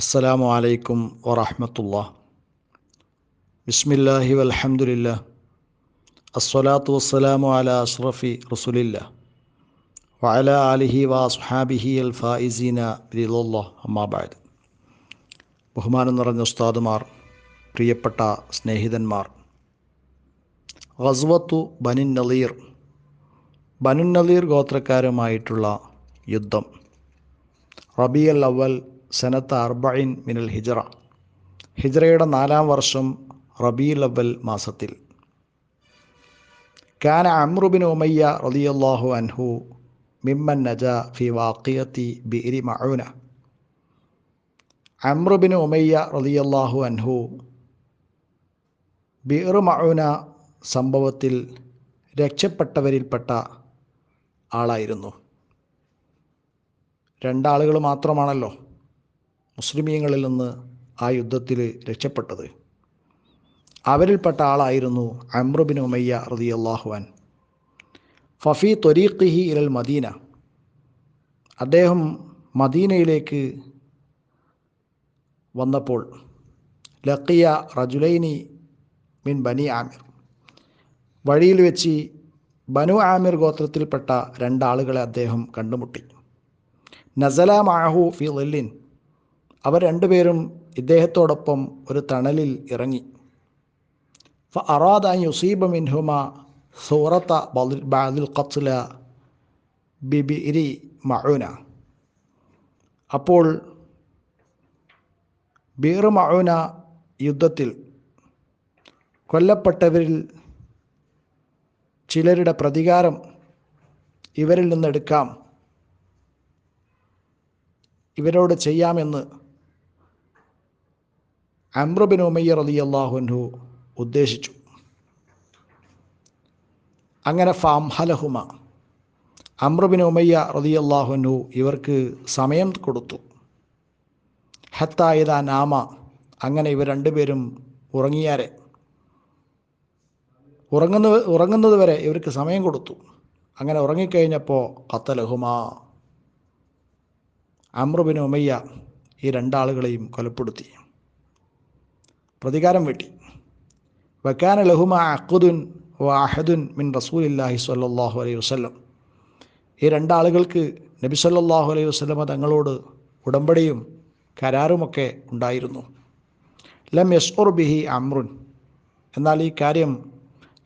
അസ്സലാമു അലൈക്കും വറഹമത്തുള്ള. ബിസ്മില്ലാഹി വലഹമുല്ല അസ്സലാത്തു വസ്സലാമു അല അഷ്റഫി റസുലില്ല. വഅല ആലിഹി വസ്ഹാബിഹി അൽ ഫായിസീന ബിരിലുള്ള അമ്മാബാദ് ബഹുമാനം നിറഞ്ഞ ഉസ്താദുമാർ പ്രിയപ്പെട്ട സ്നേഹിതന്മാർ. ഗസ്വത്തു ബനിൻ നളീർ ബനുൻ നളീർ ഗോത്രക്കാരുമായിട്ടുള്ള യുദ്ധം. റബിയൽ അവൽ സനത്ത് അർബൈൻ മിനൽ ഹിജറ. ഹിജറയുടെ നാലാം വർഷം റബീൽ അവൽ മാസത്തിൽ. കാന അമ്രുബിൻ ഉമയ്യ റളിയല്ലാഹു അൻഹു മിമ്മൻ നജ ഫി വാക്കിയത്തി ബിരി മഅൂന അമ്രുബിൻ ഉമയ്യ റളിയല്ലാഹു അൻഹു ബിർ മഅൂന സംഭവത്തിൽ രക്ഷപ്പെട്ടവരിൽപ്പെട്ട ആളായിരുന്നു. രണ്ടാളുകൾ മാത്രമാണല്ലോ. മുസ്ലിമീങ്ങളിൽ നിന്ന് ആ യുദ്ധത്തിൽ രക്ഷപ്പെട്ടത്. അവരിൽപ്പെട്ട ആളായിരുന്നു അമ്രുബിൻ ഉമയ്യ റതി അള്ളാഹുവാൻ ഫഫി ത്വരീഖിഹി ഇലൽ മദീന. അദ്ദേഹം മദീനയിലേക്ക് വന്നപ്പോൾ ലക്കിയ റജുലൈനി മിൻ ബനി ആമിർ. വഴിയിൽ വെച്ച് ബനു ആമിർ ഗോത്രത്തിൽപ്പെട്ട രണ്ടാളുകളെ അദ്ദേഹം കണ്ടുമുട്ടി. നസല മാഹു ഫി ലിൻ അവർ രണ്ടുപേരും ഇദ്ദേഹത്തോടൊപ്പം ഒരു തണലിൽ ഇറങ്ങി. ഫ യുസീബ മിൻഹുമ സൂറത്ത ബാദിൽ ഖത്ല ബിബിരി മഴുന അപ്പോൾ ബീർ മഴുന യുദ്ധത്തിൽ കൊല്ലപ്പെട്ടവരിൽ ചിലരുടെ പ്രതികാരം ഇവരിൽ നിന്നെടുക്കാം ഇവരോട് ചെയ്യാമെന്ന് അമ്രുബിൻ ഉമയ്യർ അലി അള്ളാഹുൻഹു ഉദ്ദേശിച്ചു. അങ്ങനെ ഫാം ഹലഹുമ അമ്രബിൻ ഉമയ്യ റതി അള്ളാഹുൻഹു ഇവർക്ക് സമയം കൊടുത്തു. ഹത്തായത നാമ. അങ്ങനെ ഇവർ രണ്ടുപേരും ഉറങ്ങിയാരെ. ഉറങ്ങുന്ന ഉറങ്ങുന്നത് വരെ ഇവർക്ക് സമയം കൊടുത്തു. അങ്ങനെ ഉറങ്ങിക്കഴിഞ്ഞപ്പോൾ കത്തലഹുമ അമ്രുബിൻ ഉമയ്യ ഈ രണ്ടാളുകളെയും കൊലപ്പെടുത്തി. പ്രതികാരം വെട്ടി. വക്കാന ലഹുമ വ അഹദുൻ മിൻ റസൂലില്ലാഹി സ്വല്ലല്ലാഹു അലൈഹി വസല്ലം. ഈ രണ്ടാളുകൾക്ക് നബി സല്ലാഹു അലൈഹി വസ്ലമ തങ്ങളോട് ഉടമ്പടിയും കരാറുമൊക്കെ ഉണ്ടായിരുന്നു. ലം യസ്ഉർ ബിഹി അമ്രുൻ. എന്നാൽ ഈ കാര്യം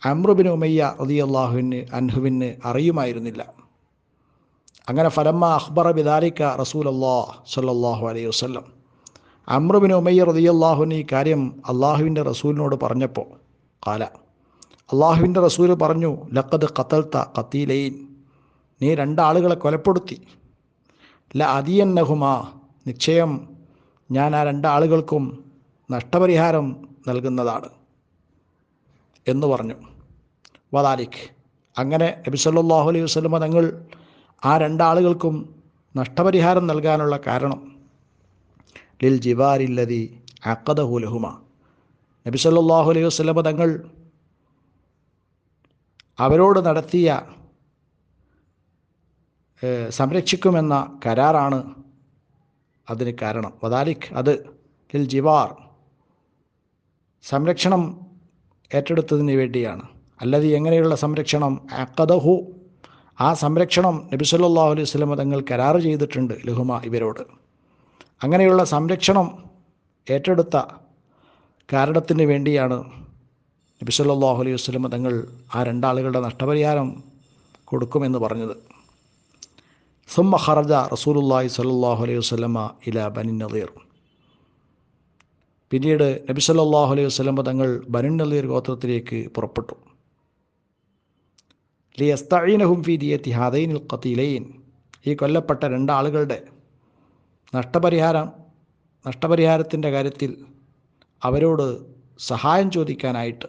അമ്രുബിൻ ഉമയ്യ റളിയല്ലാഹുവിന് അൻഹുവിന് അറിയുമായിരുന്നില്ല. അങ്ങനെ ഫലമ്മ അഖ്ബറ ബിദാലിക്ക റസൂൽ അള്ളാഹ് സല്ലാഹു അലൈഹി വസ്ലം അമ്രുബിൻ ഉമയ്യ റതിയല്ലാഹുവിന് ഈ കാര്യം അള്ളാഹുവിന്റെ റസൂലിനോട് പറഞ്ഞപ്പോൾ കാല അള്ളാഹുവിന്റെ റസൂൽ പറഞ്ഞു ലക്കത് കത്തൽത്ത കത്തീലൈൻ നീ രണ്ടാളുകളെ കൊലപ്പെടുത്തി. ല അതിയന്നഹുമാ നിശ്ചയം ഞാൻ ആ രണ്ടാളുകൾക്കും നഷ്ടപരിഹാരം നൽകുന്നതാണ്. എന്ന് പറഞ്ഞു. വദാലിഖ് അങ്ങനെ നബി സല്ലല്ലാഹു അലൈഹി വസ്ലമ തങ്ങൾ ആ രണ്ടാളുകൾക്കും നഷ്ടപരിഹാരം നൽകാനുള്ള കാരണം ലിൽ ജിവാരില്ലതി അക്കദഹുലഹുമ നബി സല്ലല്ലാഹു അലൈഹി വസ്ലമ തങ്ങൾ അവരോട് നടത്തിയ സംരക്ഷിക്കുമെന്ന കരാറാണ് അതിന് കാരണം. വദാലിഖ് അത് ലിൽ ജിവാർ സംരക്ഷണം ഏറ്റെടുത്തതിന് വേണ്ടിയാണ്. അല്ലാതെ എങ്ങനെയുള്ള സംരക്ഷണം? അക്കദഹു ആ സംരക്ഷണം നബി സല്ലല്ലാഹു അലൈഹി വസല്ലം തങ്ങൾ കരാറ് ചെയ്തിട്ടുണ്ട് ലഹുമ ഇവരോട്. അങ്ങനെയുള്ള സംരക്ഷണം ഏറ്റെടുത്ത കാരണത്തിന് വേണ്ടിയാണ് നബി സല്ലല്ലാഹു അലൈഹി വസല്ലം തങ്ങൾ ആ രണ്ടാളുകളുടെ നഷ്ടപരിഹാരം കൊടുക്കുമെന്ന് പറഞ്ഞത്. സുമ്മ ഖറജ റസൂലുല്ലാഹി സല്ലാഹു അലൈഹി വസല്ലമ ഇല ബനി നദീർ. പിന്നീട് നബി സല്ലല്ലാഹു അലൈഹി വസ്ലമ തങ്ങൾ ബനി നദീർ ഗോത്രത്തിലേക്ക് പുറപ്പെട്ടു. ലിയസ്തഈനഹും ഫി ദിയത്തി ഹാദൈനിൽ ഖതീലൈൻ. ഈ കൊല്ലപ്പെട്ട രണ്ടാളുകളുടെ നഷ്ടപരിഹാരം നഷ്ടപരിഹാരത്തിന്റെ കാര്യത്തിൽ അവരോട് സഹായം ചോദിക്കാനായിട്ട്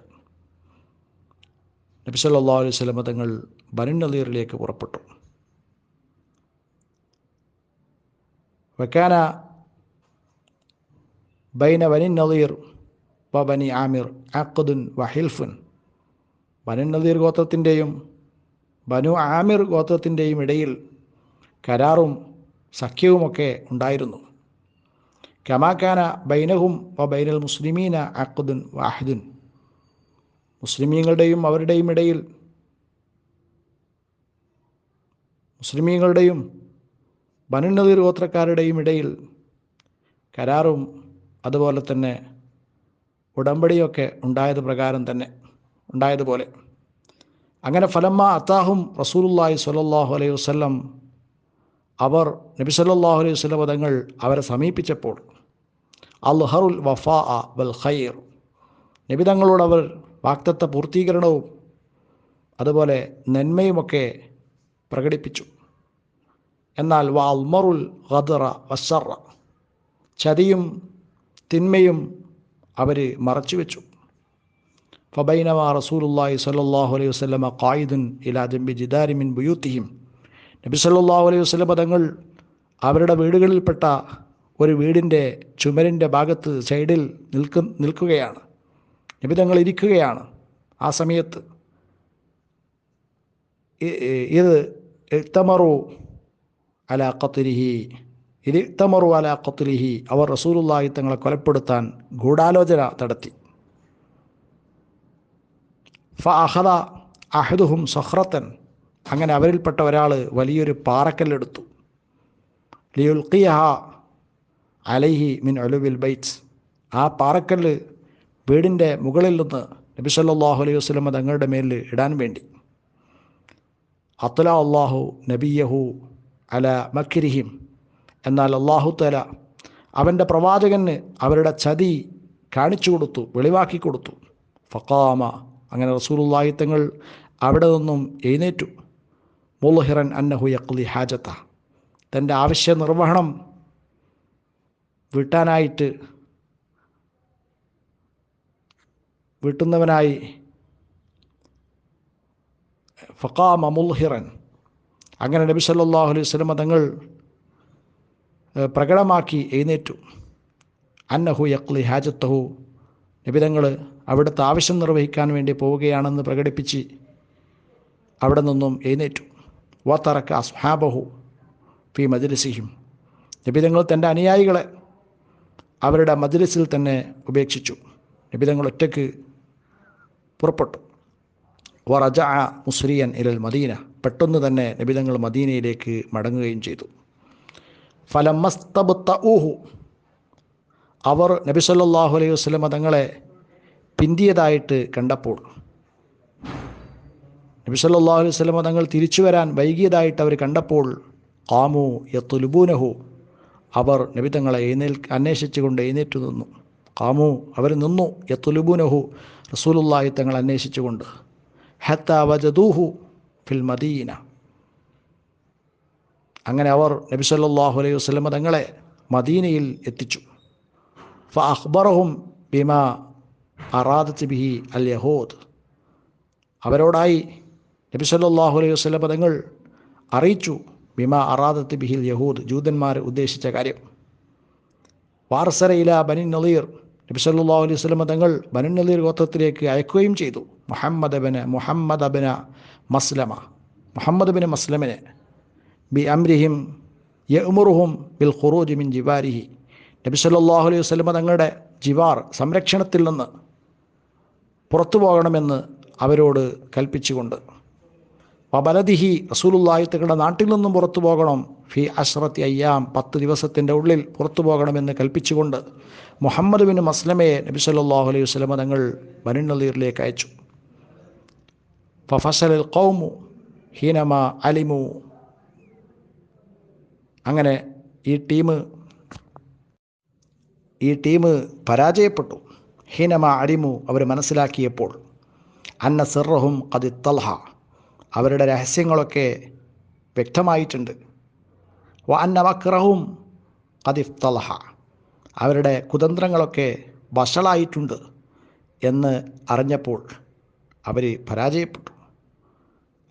നബി സല്ലല്ലാഹു അലൈഹി സ്വലമ തങ്ങൾ ബനു നദീറിലേക്ക് പുറപ്പെട്ടു. വക്കാന ബൈന ബനി നദീർ വ ബനി ആമിർ അഖദുൻ വഹിൽഫുൻ ബനു നദീർ ഗോത്രത്തിന്റെയും ബനു ആമിർ ഗോത്രത്തിന്റെയും ഇടയിൽ കരാറും സഖ്യവുമൊക്കെ ഉണ്ടായിരുന്നു. കമാക്കാന ബൈനഹും ബൈനൽ മുസ്ലിമീന അക്കുദുൻ വാഹിദുൻ. മുസ്ലിമീങ്ങളുടെയും അവരുടെയും ഇടയിൽ മുസ്ലിമീങ്ങളുടെയും ബനുനദീർ ഗോത്രക്കാരുടെയും ഇടയിൽ കരാറും അതുപോലെ തന്നെ ഉടമ്പടിയൊക്കെ ഉണ്ടായത് പ്രകാരം തന്നെ ഉണ്ടായതുപോലെ. അങ്ങനെ ഫലമ്മ അത്താഹും റസൂലുല്ലാഹി സ്വല്ലല്ലാഹു അലൈഹി വസല്ലം അവർ നബി സല്ലല്ലാഹു അലൈഹി വസല്ലം പദങ്ങൾ അവരെ സമീപിച്ചപ്പോൾ അൽഹറുൽ വഫാ വൽ ഖൈർ. നബി തങ്ങളോട് അവർ വാക്തത്വ പൂർത്തീകരണവും അതുപോലെ നന്മയുമൊക്കെ പ്രകടിപ്പിച്ചു. എന്നാൽ വ അൽമറുൽ ഖദറ വസറ ചതിയും തിന്മയും അവർ മറച്ചു മറച്ചുവെച്ചു. ഫബൈനവ റസൂലുല്ലാഹി സ്വല്ലല്ലാഹു അലൈഹി വസല്ലമ ഖായിദുൻ ഇലാ ജംബി ജിദാരിമിൻ ബുയൂത്തിഹിം. നബി സല്ലല്ലാഹു അലൈഹി വസ്ലം പദങ്ങൾ അവരുടെ വീടുകളിൽപ്പെട്ട ഒരു വീടിന്റെ ചുമരിന്റെ ഭാഗത്ത് സൈഡിൽ നിൽക്കു നിൽക്കുകയാണ്. നബി തങ്ങൾ ഇരിക്കുകയാണ് ആ സമയത്ത്. ഇത് തമറു അല കത്തുലിഹി ഇത് ഇത്തമറു അല കത്തുലിഹി അവർ റസൂലുള്ളാഹി തങ്ങളെ കൊലപ്പെടുത്താൻ ഗൂഢാലോചന നടത്തി. ഫ അഹദ അഹദുഹും സഹ്റത്തൻ അങ്ങനെ അവരിൽപ്പെട്ട ഒരാൾ വലിയൊരു പാറക്കല്ലെടുത്തു. ലിയുൽക്കിയഹ അലൈഹി മിൻ അലുവിൽ ബൈറ്റ്സ് ആ പാറക്കല്ല് വീടിന്റെ മുകളിൽ നിന്ന് നബി സല്ലല്ലാഹു അലൈഹി വസല്ലം തങ്ങളുടെ മേലിൽ ഇടാൻ വേണ്ടി. അത്തല അള്ളാഹു നബിയഹു അല മക്കിരിഹിം എന്നാൽ അള്ളാഹു തല അവന്റെ പ്രവാചകന് അവരുടെ ചതി കാണിച്ചു കൊടുത്തു വെളിവാക്കി കൊടുത്തു. ഫക്കാമ അങ്ങനെ റസൂലുള്ളാഹി തങ്ങൾ അവിടെ നിന്നും എഴുന്നേറ്റു. മുൽഹിറൻ അന്നഹു യക്ലി ഹാജത്ത. തന്റെ ആവശ്യ നിർവഹണം വീട്ടാനായിട്ട് വീട്ടുന്നവനായി ഫക്കാമ മുൽഹിറൻ അങ്ങനെ നബി സല്ലാഹു അലൈഹി വസല്ലം തങ്ങൾ പ്രകടമാക്കി എഴുന്നേറ്റു. അന്നഹു യക്ലി ഹാജത്തഹു. നിബിതങ്ങൾ അവിടുത്തെ ആവശ്യം നിർവഹിക്കാൻ വേണ്ടി പോവുകയാണെന്ന് പ്രകടിപ്പിച്ച് അവിടെ നിന്നും എഴുന്നേറ്റു. വാത്തറക്ക അസ്ഹാബഹു ഫീ മജ്ലിസിഹിം നിബിതങ്ങൾ തന്റെ അനുയായികളെ അവരുടെ മജ്ലിസിൽ തന്നെ ഉപേക്ഷിച്ചു. നിബിതങ്ങൾ ഒറ്റയ്ക്ക് പുറപ്പെട്ടു. വറജ മുസ്രിയൻ ഇരൽ മദീന. പെട്ടെന്ന് തന്നെ നിബിതങ്ങൾ മദീനയിലേക്ക് മടങ്ങുകയും ചെയ്തു. ഫലമസ്തബുത്ത ഊഹു അവർ നബി സല്ലല്ലാഹു അലൈഹി വസല്ലം തങ്ങളെ പിന്തിയതായിട്ട് കണ്ടപ്പോൾ നബി സല്ലല്ലാഹു അലൈഹി സ്വലമ തങ്ങൾ തിരിച്ചു വരാൻ വൈകിയതായിട്ട് അവർ കണ്ടപ്പോൾ കാമു യത്തുലുബൂനഹു അവർ നബി തങ്ങളെ എഴുന്നേൽ അന്വേഷിച്ചുകൊണ്ട് എഴുന്നേറ്റു നിന്നു. കാമു അവർ നിന്നു. യത്തുലുബൂനഹു റസൂലുല്ലാഹി തങ്ങൾ അന്വേഷിച്ചുകൊണ്ട് ഹത്ത വജദൂഹു ഫിൽ മദീന. അങ്ങനെ അവർ നബി സല്ലാഹു അലൈഹി വസ്ലമ തങ്ങളെ മദീനയിൽ എത്തിച്ചു. ഫ അഖ്ബറഹും ബിമ അറാദത്ത് ബിഹി അൽ യഹൂദ്. അവരോടായി നബി സല്ലാഹു അലൈഹി വസല്ലം പദങ്ങൾ അറിയിച്ചു. ബിമ അറാദത്ത് ബിഹിൽ യഹൂദ് ജൂതന്മാർ ഉദ്ദേശിച്ച കാര്യം. വാർസരയില ബനിൻ നളീർ നബി സല്ലാഹു അലൈഹി വസ്ലം തങ്ങൾ ബനിൻ നളീർ ഗോത്രത്തിലേക്ക് അയക്കുകയും ചെയ്തു. മുഹമ്മദ് അബിന് മുഹമ്മദ് അബിന മസ്ലമ മുഹമ്മദ് ബിന് മസ്ലമിനെ. ബി അംരിഹിം യമുറുഹും ബിൽ ഖുറൂജി മിൻ ജിവാരിഹി. നബി സല്ലാഹു അലൈഹി വസല്ലം തങ്ങളുടെ ജിവാർ സംരക്ഷണത്തിൽ നിന്ന് പുറത്തു പോകണമെന്ന് അവരോട് കൽപ്പിച്ചുകൊണ്ട് വബലദിഹി റസൂലുള്ളാഹി തങ്ങളുടെ നാട്ടിൽ നിന്നും പുറത്തു പോകണം. ഫി അഷ്റത്തി അയ്യാം പത്ത് ദിവസത്തിന്റെ ഉള്ളിൽ പുറത്തു പോകണമെന്ന് കൽപ്പിച്ചുകൊണ്ട് മുഹമ്മദ് ബിൻ മസ്ലമയെ നബി സല്ലല്ലാഹു അലൈഹി വസല്ലം തങ്ങൾ ബനിൻ നളീറിലേക്ക് അയച്ചു. ഫഫസൽ ഖൗമു ഹീനമ അലിമു. അങ്ങനെ ഈ ടീം ഈ ടീം പരാജയപ്പെട്ടു. ഹീനമ അലിമു അവർ മനസ്സിലാക്കിയപ്പോൾ അന്ന സിറഹും കതി തൽഹ അവരുടെ രഹസ്യങ്ങളൊക്കെ വ്യക്തമായിട്ടുണ്ട്. വ അതിഫ്തലഹ അവരുടെ കുതന്ത്രങ്ങളൊക്കെ വഷളായിട്ടുണ്ട് എന്ന് അറിഞ്ഞപ്പോൾ അവർ പരാജയപ്പെട്ടു.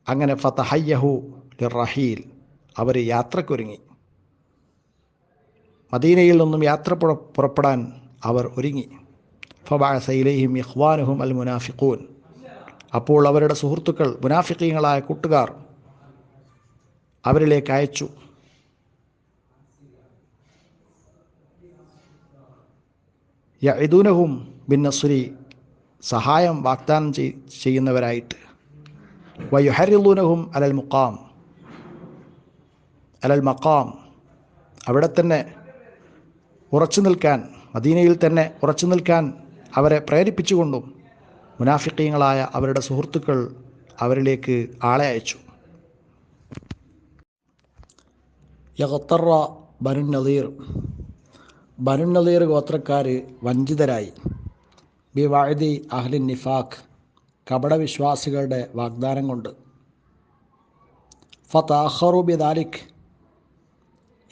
അങ്ങനെ ഫതഹയ്യഹു ലിറഹീൽ അവർ യാത്രക്കൊരുങ്ങി. മദീനയിൽ നിന്നും യാത്ര പുറപ്പെടാൻ അവർ ഒരുങ്ങി. ഫബാസയിലെയും ഇഹ്വാനുഹും അൽ മുനാഫിഖൂൻ. അപ്പോൾ അവരുടെ സുഹൃത്തുക്കൾ മുനാഫിക്കീങ്ങളായ കൂട്ടുകാർ അവരിലേക്ക് അയച്ചു. യദൂനഹും ബിന്നസുരി നസുരി സഹായം വാഗ്ദാനം ചെയ്- ചെയ്യുന്നവരായിട്ട്. വയുഹരിദൂനഹും അലൽ മുക്കാം അലൽ മക്കാം അവിടെ തന്നെ ഉറച്ചു നിൽക്കാൻ മദീനയിൽ തന്നെ ഉറച്ചു നിൽക്കാൻ അവരെ പ്രേരിപ്പിച്ചുകൊണ്ടും മുനാഫിക്കീങ്ങളായ അവരുടെ സുഹൃത്തുക്കൾ അവരിലേക്ക് ആളെ അയച്ചു. യഹത്തറ ബനു നദീർ നദീർ ഗോത്രക്കാർ വഞ്ചിതരായി. ബി വാഴുതി അഹ്ലിൻ നിഫാഖ് കപടവിശ്വാസികളുടെ വാഗ്ദാനം കൊണ്ട്. ഫതാഹറു ബി ദാലിഖ്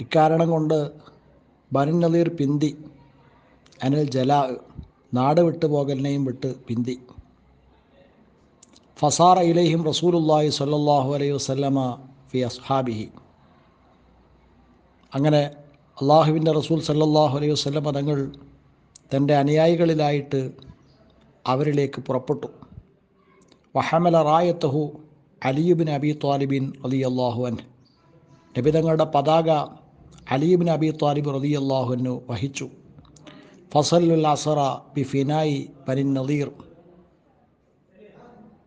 ഇക്കാരണം കൊണ്ട് ബനു നദീർ പിന്തി. അനിൽ ജലാ നാട് വിട്ടു പോകലിനെയും വിട്ട് പിന്തി. ഫസാറ ഇലൈഹിം റസൂലുല്ലാഹി സ്വല്ലല്ലാഹു അലൈഹി വസല്ലമ ഫി അസ്ഹാബിഹി അങ്ങനെ അള്ളാഹുവിന്റെ റസൂൽ സല്ലാഹു അലൈഹി വസല്ലമ തങ്ങൾ തന്റെ അനുയായികളിലായിട്ട് അവരിലേക്ക് പുറപ്പെട്ടു. വഹമല റായത്തഹു അലിയുബിൻ അബി ത്വാലിബിൻ റതി അള്ളാഹുവൻ അൻ നബി തങ്ങളുടെ പതാക അലിയുബിൻ അബി ത്വാലിബ് റതി അള്ളാഹുവിനു വഹിച്ചു. ഫസലുൽ അസറ ബി ഫിനായി ബനിൻ നദീർ.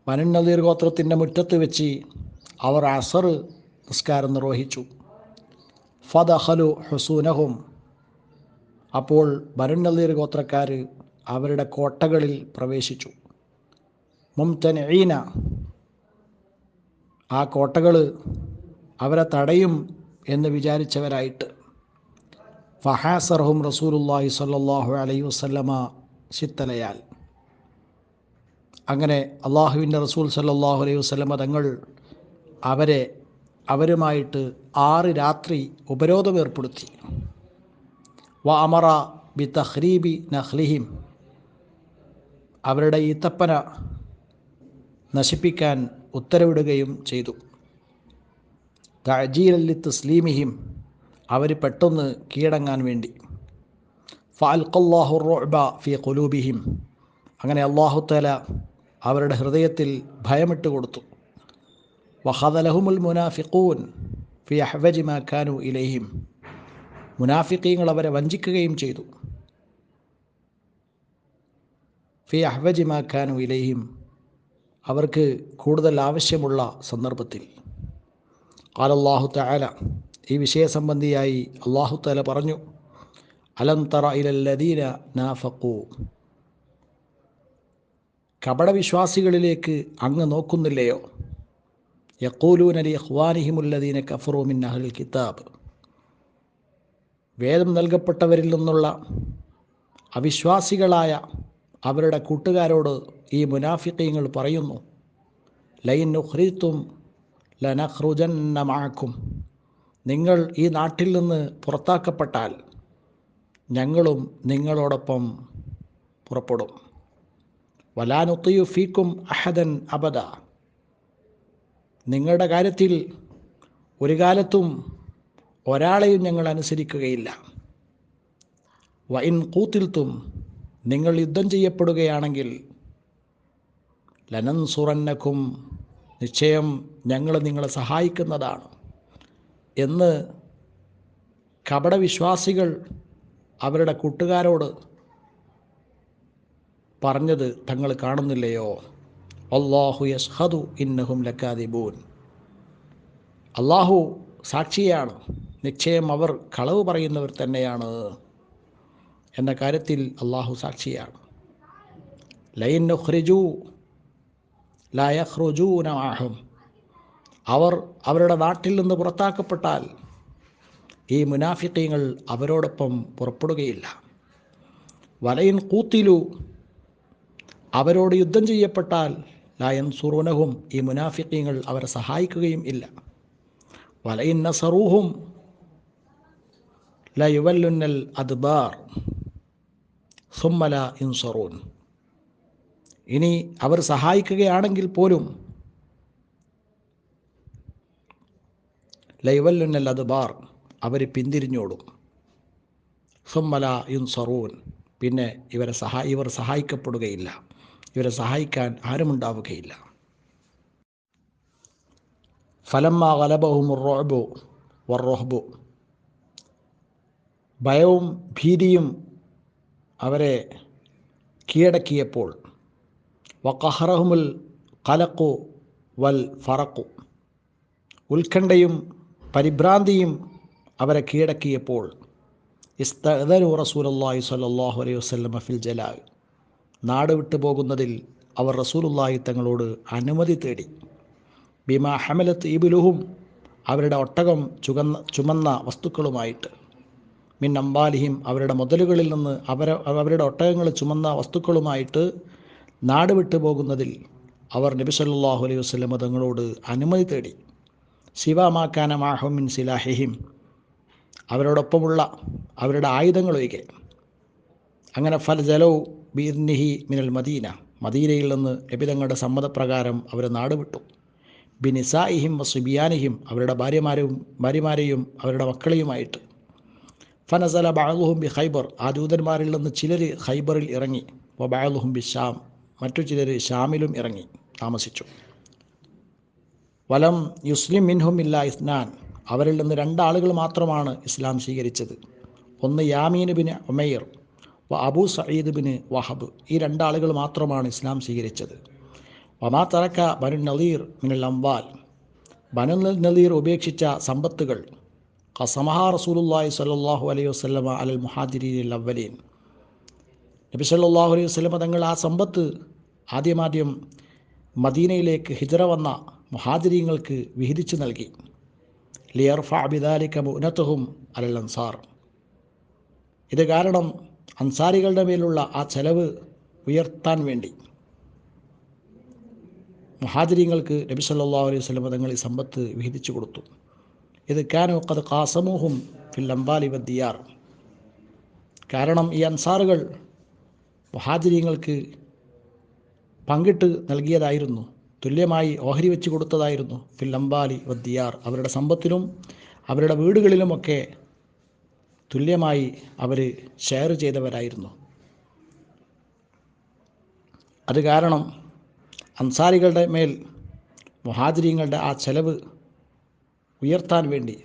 ബനിൻ നദീർ ഗോത്രത്തിന്റെ മുറ്റത്ത് വെച്ച് അവർ അസർ നിസ്കാരം നിർവഹിച്ചു. ഫദഹലു ഹുസൂനഹും. അപ്പോൾ മനുനദീർ നദീർ ഗോത്രക്കാർ അവരുടെ കോട്ടകളിൽ പ്രവേശിച്ചു. മുംതനഈന ആ കോട്ടകൾ അവരെ തടയും എന്ന് വിചാരിച്ചവരായിട്ട്. ഫഹാസർഹും റസൂലുല്ലാഹി സ്വല്ലല്ലാഹു അലൈഹി വസല്ലമ ശിത്തലയാൽ. അങ്ങനെ അള്ളാഹുവിന്റെ റസൂൽ സല്ലാഹു അലൈഹി വസ്ലമ തങ്ങൾ അവരെ അവരുമായിട്ട് ആറ് രാത്രി ഉപരോധം ഏർപ്പെടുത്തി. വ അമറ ബി തഹ്രീബി നഹ്ലിഹിം അവരുടെ ഈത്തപ്പന നശിപ്പിക്കാൻ ഉത്തരവിടുകയും ചെയ്തു. തജീലല്ലി തസ്ലീമിഹിം. അവർ പെട്ടെന്ന് കീഴടങ്ങാൻ വേണ്ടി. ഫാൽഖല്ലാഹു റോബ ഫി ഖുലൂബിഹിം. അങ്ങനെ അള്ളാഹുത്തല തല അവരുടെ ഹൃദയത്തിൽ ഭയമിട്ട് കൊടുത്തു. വഹദലഹുമുൽ മുനാഫിഖൂൻ ഫി അഹ്വജി ഖാനു ഇലൈഹിം. മുനാഫിക്കീങ്ങൾ അവരെ വഞ്ചിക്കുകയും ചെയ്തു. ഫി അഹ്വജി ഖാനു ഇലൈഹിം. അവർക്ക് കൂടുതൽ ആവശ്യമുള്ള സന്ദർഭത്തിൽ. കാലല്ലാഹു തആല ഈ വിഷയ സംബന്ധിയായി അള്ളാഹു തആല പറഞ്ഞു അലം തറ ഇലല്ലദീന നാഫഖു? കപടവിശ്വാസികളിലേക്ക് അങ്ങ് നോക്കുന്നില്ലയോ? യക്കൂലൂൻ അലി കഫറൂമിൻ കഫറു മിൻ അഹ്ലിൽ കിതാബ്. വേദം നൽകപ്പെട്ടവരിൽ നിന്നുള്ള അവിശ്വാസികളായ അവരുടെ കൂട്ടുകാരോട് ഈ മുനാഫിക്കീങ്ങൾ പറയുന്നു ലൈൻ നുഹ്രീത്തും ലനഖ്റുജന്ന മാക്കും നിങ്ങൾ ഈ നാട്ടിൽ നിന്ന് പുറത്താക്കപ്പെട്ടാൽ ഞങ്ങളും നിങ്ങളോടൊപ്പം പുറപ്പെടും. വലാനുത്തിയു ഫീക്കും അഹദൻ അബദ. നിങ്ങളുടെ കാര്യത്തിൽ ഒരു കാലത്തും ഒരാളെയും ഞങ്ങൾ അനുസരിക്കുകയില്ല. വൈൻ കൂത്തിൽത്തും നിങ്ങൾ യുദ്ധം ചെയ്യപ്പെടുകയാണെങ്കിൽ ലനൻ സുറന്നക്കും നിശ്ചയം ഞങ്ങൾ നിങ്ങളെ സഹായിക്കുന്നതാണ് എന്ന് കപടവിശ്വാസികൾ അവരുടെ കൂട്ടുകാരോട് പറഞ്ഞത് തങ്ങൾ കാണുന്നില്ലയോ? അള്ളാഹു യസ്ഹദു ഇന്നഹും ലക്കാദിബൂൻ അള്ളാഹു സാക്ഷിയാണ്. നിശ്ചയം അവർ കളവ് പറയുന്നവർ തന്നെയാണ്. എന്ന കാര്യത്തിൽ അള്ളാഹു സാക്ഷിയാണ്. ലൈൻ ഹ്രിജു ലയഖ്റുജൂന മാഹും അവർ അവരുടെ നാട്ടിൽ നിന്ന് പുറത്താക്കപ്പെട്ടാൽ ഈ മുനാഫിക്കീങ്ങൾ അവരോടൊപ്പം പുറപ്പെടുകയില്ല. വലയിൻ കൂത്തിലു അവരോട് യുദ്ധം ചെയ്യപ്പെട്ടാൽ ലായൻ സുറൂനഹും ഈ മുനാഫിക്കീങ്ങൾ അവരെ സഹായിക്കുകയും ഇല്ല. വലയിൻ നസറൂഹും ലയുവല്ലുന്നൽ അദ്ബാർ. സുമ്മല ഇൻസറൂൻ ഇനി അവർ സഹായിക്കുകയാണെങ്കിൽ പോലും ലൈവല്ലുന്നൽ അദ്ബാർ അവർ പിന്തിരിഞ്ഞോടും. സുമ്മല ഇൻസറൂൻ പിന്നെ ഇവരെ സഹായി ഇവർ സഹായിക്കപ്പെടുകയില്ല. ഇവരെ സഹായിക്കാൻ ആരുമുണ്ടാവുകയില്ല ഫലമ്മ ഗലബഹും റോബു വറോഹബു. ഭയവും ഭീതിയും അവരെ കീഴടക്കിയപ്പോൾ വക്കഹറഹുമുൽ കലക്കു വൽ ഫറക്കു ഉത്കണ്ഠയും പരിഭ്രാന്തിയും അവരെ കീഴടക്കിയപ്പോൾ ഇസ്തദനു റസൂലുള്ളാഹി സ്വല്ലല്ലാഹു അലൈഹി വസല്ലമ ഫിൽ ജലാൽ. നാട് വിട്ടു പോകുന്നതിൽ അവർ റസൂലുള്ളാഹി തങ്ങളോട് അനുമതി തേടി. ബിമാ ഹമലത്ത് ഇബിലുഹും അവരുടെ ഒട്ടകം ചുകന്ന ചുമന്ന വസ്തുക്കളുമായിട്ട്. മിൻ അംബാലിഹിം അവരുടെ മുതലുകളിൽ നിന്ന് അവരെ അവരുടെ ഒട്ടകങ്ങൾ ചുമന്ന വസ്തുക്കളുമായിട്ട് നാട് വിട്ടു പോകുന്നതിൽ അവർ നബി സല്ലല്ലാഹു അലൈഹി വസല്ലമ തങ്ങളോട് അനുമതി തേടി. ശിവമാക്കാന മാഹുമിൻ സിലാഹിഹിം അവരോടൊപ്പമുള്ള അവരുടെ ആയുധങ്ങളൊഴികെ അങ്ങനെ ഫൽ ജലൗ ബീർനിഹി മിനൽ മദീന. മദീനയിൽ നിന്ന് ലഭിതങ്ങളുടെ സമ്മതപ്രകാരം അവർ നാടുവിട്ടു. ബിനിസായിഹിം വസുബിയാനിഹിം അവരുടെ ഭാര്യമാരും ഭാര്യമാരെയും അവരുടെ മക്കളെയുമായിട്ട്. ഫനസല ബാഗുഹും ബി ഹൈബർ ആ ദൂതന്മാരിൽ നിന്ന് ചിലർ ഹൈബറിൽ ഇറങ്ങി. വ ബാലുഹും ബി ഷാം. മറ്റു ചിലർ ഷാമിലും ഇറങ്ങി താമസിച്ചു. വലം യുസ്ലിം മിൻഹും ഇല്ല ഇസ്നാൻ. അവരിൽ നിന്ന് രണ്ടാളുകൾ മാത്രമാണ് ഇസ്ലാം സ്വീകരിച്ചത്. ഒന്ന് Yamin bin Umair. Abu Sayyid bin Wahb. ഈ രണ്ടാളുകൾ മാത്രമാണ് ഇസ്ലാം സ്വീകരിച്ചത്. വമാ തറക്ക ബനു നദീർ മിനൽ അംവാൽ. ബനു നദീർ ഉപേക്ഷിച്ച സമ്പത്തുകൾ ഖസമഹ റസൂലുല്ലാഹി സ്വല്ലല്ലാഹു അലൈഹി വസല്ലമ അലൽ മുഹാദിരീൻ അവലീൻ നബി സ്വല്ലല്ലാഹു അലൈഹി വസല്ലമ തങ്ങൾ ആ സമ്പത്ത് ആദ്യമാദ്യം മദീനയിലേക്ക് ഹിജറ വന്ന മുഹാദിരീങ്ങൾക്ക് വിഹിതിച്ചു നൽകി. ലിയർഫ അബിദാലിക്ക മുനത്തഹും അലൽ അൻസാർ. ഇത് കാരണം അൻസാരികളുടെ മേലുള്ള ആ ചെലവ് ഉയർത്താൻ വേണ്ടി മുഹാദിരിങ്ങൾക്ക് നബി സല്ലല്ലാഹു അലൈഹി സ്വലം തങ്ങൾ ഈ സമ്പത്ത് വിഹിതിച്ചു കൊടുത്തു. ഇത് കാനോ ഖദ് കാസമൂഹും ഫിൽ അംബാലി വദ്ദിയാർ കാരണം ഈ അൻസാറുകൾ മുഹാദിരിങ്ങൾക്ക് പങ്കിട്ട് നൽകിയതായിരുന്നു. തുല്യമായി ഓഹരി വെച്ച് കൊടുത്തതായിരുന്നു ഫിൽ അംബാലി വദ്ദിയാർ അവരുടെ സമ്പത്തിലും അവരുടെ വീടുകളിലുമൊക്കെ തുല്യമായി അവർ ഷെയർ ചെയ്തവരായിരുന്നു. അത് കാരണം അൻസാരികളുടെ മേൽ മുഹാജിരിങ്ങളുടെ ആ ചെലവ് ഉയർത്താൻ വേണ്ടി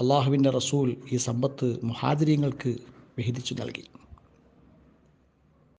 അള്ളാഹുവിന്റെ റസൂൽ ഈ സമ്പത്ത് മുഹാജിരിങ്ങൾക്ക് വിഹിതിച്ചു നൽകി.